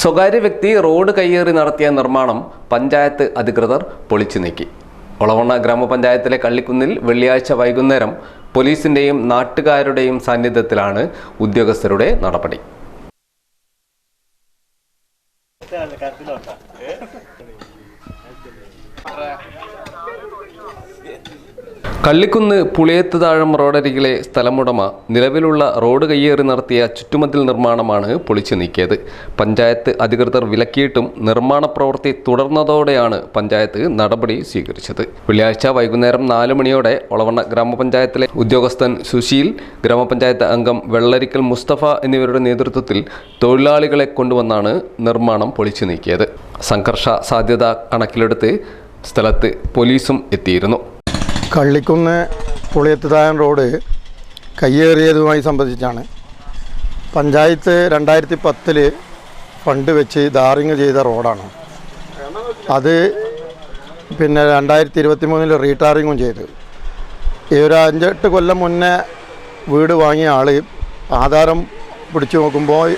സ്വകാര്യ വ്യക്തി റോഡ് കയ്യേറി നടത്തിയ നിർമ്മാണം പഞ്ചായത്ത് അധികൃതർ പൊളിച്ചു നീക്കി. ഒളവണ്ണ ഗ്രാമപഞ്ചായത്തിലെ കള്ളിക്കുന്നിൽ വെള്ളിയാഴ്ച വൈകുന്നേരം പോലീസിന്റെയും നാട്ടുകാരുടെയും സാന്നിധ്യത്തിലാണ് ഉദ്യോഗസ്ഥരുടെ നടപടി. കള്ളിക്കുന്ന് പുളിയത്ത് താഴം റോഡരികിലെ സ്ഥലമുടമ നിലവിലുള്ള റോഡ് കയ്യേറി നടത്തിയ ചുറ്റുമതിൽ നിർമ്മാണമാണ് പൊളിച്ചു നീക്കിയത്. പഞ്ചായത്ത് അധികൃതർ വിലക്കിയിട്ടും നിർമ്മാണ പ്രവൃത്തി തുടർന്നതോടെയാണ് പഞ്ചായത്ത് നടപടി സ്വീകരിച്ചത്. വെള്ളിയാഴ്ച വൈകുന്നേരം നാല് മണിയോടെ ഒളവണ്ണ ഗ്രാമപഞ്ചായത്തിലെ ഉദ്യോഗസ്ഥൻ സുശീൽ ഗ്രാമപഞ്ചായത്ത് അംഗം വെള്ളരിക്കൽ മുസ്തഫ എന്നിവരുടെ നേതൃത്വത്തിൽ തൊഴിലാളികളെ കൊണ്ടുവന്നാണ് നിർമ്മാണം പൊളിച്ചു നീക്കിയത്. സംഘർഷ സാധ്യത കണക്കിലെടുത്ത് സ്ഥലത്ത് പോലീസും എത്തിയിരുന്നു. കള്ളിക്കുന്ന് പുളിയത്തുതായൻ റോഡ് കയ്യേറിയതുമായി സംബന്ധിച്ചാണ്. പഞ്ചായത്ത് രണ്ടായിരത്തി പത്തിൽ ഫണ്ട് വെച്ച് ധാറിങ് ചെയ്ത റോഡാണ്. അത് പിന്നെ രണ്ടായിരത്തി ഇരുപത്തി മൂന്നിൽ റീടാറിങ്ങും ചെയ്തു. ഈ ഒരു അഞ്ചെട്ട് കൊല്ലം മുന്നേ വീട് വാങ്ങിയ ആൾ ആധാരം പിടിച്ചു നോക്കുമ്പോൾ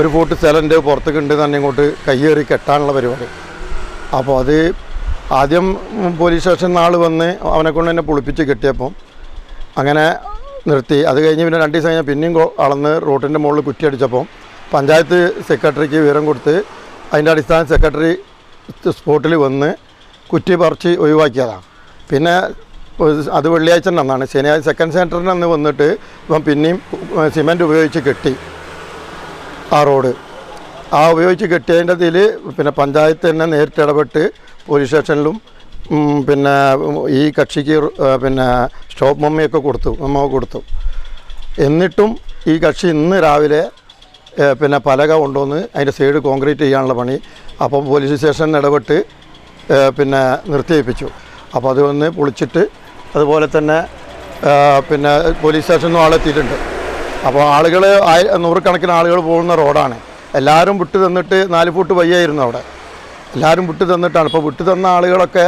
ഒരു ഫൂട്ട് സ്ഥലം പുറത്തേക്ക് ഉണ്ട് തന്നെ ഇങ്ങോട്ട് കയ്യേറി കെട്ടാനുള്ള പരിപാടി. അപ്പോൾ അത് ആദ്യം പോലീസ് സ്റ്റേഷൻ ആൾ വന്ന് അവനെ കൊണ്ട് തന്നെ പൊളിപ്പിച്ച് കെട്ടിയപ്പം അങ്ങനെ നിർത്തി. അത് കഴിഞ്ഞ് പിന്നെ രണ്ട് ദിവസം കഴിഞ്ഞാൽ പിന്നെയും അളന്ന് റോട്ടിന്റെ മുകളിൽ കുറ്റിയടിച്ചപ്പം പഞ്ചായത്ത് സെക്രട്ടറിക്ക് വിവരം കൊടുത്ത് അതിന്റെ അടിസ്ഥാന സെക്രട്ടറി സ്പോട്ടിൽ വന്ന് കുറ്റി പറിച്ച് ഒഴിവാക്കിയതാണ് പിന്നെ അത് വെള്ളിയാഴ്ച അന്നാണ്. ശനിയാഴ്ച സെക്കൻഡ് സെന്ററിന് അന്ന് വന്നിട്ട് ഇപ്പം പിന്നെയും സിമെന്റ് ഉപയോഗിച്ച് കെട്ടി ആ റോഡ്. ആ ഉപയോഗിച്ച് കെട്ടിയതിന്റെ ഇതിൽ പിന്നെ പഞ്ചായത്ത് തന്നെ നേരിട്ട് ഇടപെട്ട് പോലീസ് സ്റ്റേഷനിലും പിന്നെ ഈ കക്ഷിക്ക് പിന്നെ സ്റ്റോപ്പ് മമ്മിയൊക്കെ കൊടുത്തു മമ്മ കൊടുത്തു. എന്നിട്ടും ഈ കക്ഷി ഇന്ന് രാവിലെ പിന്നെ പലക കൊണ്ടുവന്ന് അതിന്റെ സൈഡ് കോൺക്രീറ്റ് ചെയ്യാനുള്ള പണി അപ്പം പോലീസ് സ്റ്റേഷൻ ഇടപെട്ട് പിന്നെ നിർത്തിയിപ്പിച്ചു. അപ്പോൾ അത് വന്ന് പൊളിച്ചിട്ട് അതുപോലെ തന്നെ പിന്നെ പോലീസ് സ്റ്റേഷനിൽ നിന്നും ആളെത്തിയിട്ടുണ്ട് അപ്പോൾ ആളുകൾ നൂറുകണക്കിന് ആളുകൾ പോകുന്ന റോഡാണ്. എല്ലാവരും വിട്ടു തന്നിട്ട് നാല് ഫുട്ട് വയ്യായിരുന്നു അവിടെ. എല്ലാവരും വിട്ടു തന്നിട്ടാണ്. ഇപ്പോൾ വിട്ടു തന്ന ആളുകളൊക്കെ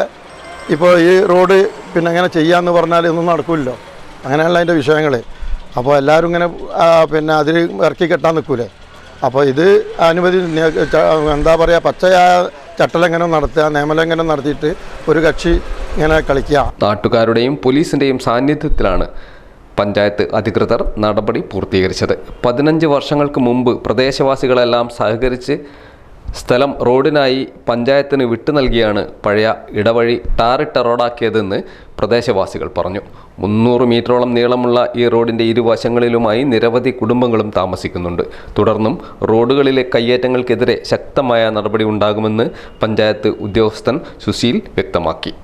ഇപ്പോൾ ഈ റോഡ് പിന്നെ അങ്ങനെ ചെയ്യാമെന്ന് പറഞ്ഞാൽ ഇതൊന്നും നടക്കില്ലല്ലോ അങ്ങനെയുള്ള അതിന്റെ വിഷയങ്ങൾ അപ്പോൾ എല്ലാവരും ഇങ്ങനെ പിന്നെ അതിൽ ഇറക്കി കെട്ടാൻ നിൽക്കൂലേ അപ്പോൾ ഇത് അനുമതി എന്താ പറയുക പച്ചയായ ചട്ടലംഘനം നടത്തുക നിയമലംഘനം നടത്തിയിട്ട് ഒരു കക്ഷി ഇങ്ങനെ കളിക്കുക. നാട്ടുകാരുടെയും പോലീസിന്റെയും സാന്നിധ്യത്തിലാണ് പഞ്ചായത്ത് അധികൃതർ നടപടി പൂർത്തീകരിച്ചത്. പതിനഞ്ച് വർഷങ്ങൾക്ക് മുമ്പ് പ്രദേശവാസികളെല്ലാം സഹകരിച്ച് സ്ഥലം റോഡിനായി പഞ്ചായത്തിന് വിട്ടു നൽകിയാണ് പഴയ ഇടവഴി ടാറിട്ട റോഡാക്കിയതെന്ന് പ്രദേശവാസികൾ പറഞ്ഞു. മുന്നൂറ് മീറ്ററോളം നീളമുള്ള ഈ റോഡിന്റെ ഇരുവശങ്ങളിലുമായി നിരവധി കുടുംബങ്ങളും താമസിക്കുന്നുണ്ട്. തുടർന്നും റോഡുകളിലെ കയ്യേറ്റങ്ങൾക്കെതിരെ ശക്തമായ നടപടി ഉണ്ടാകുമെന്ന് പഞ്ചായത്ത് ഉദ്യോഗസ്ഥൻ സുശീൽ വ്യക്തമാക്കി.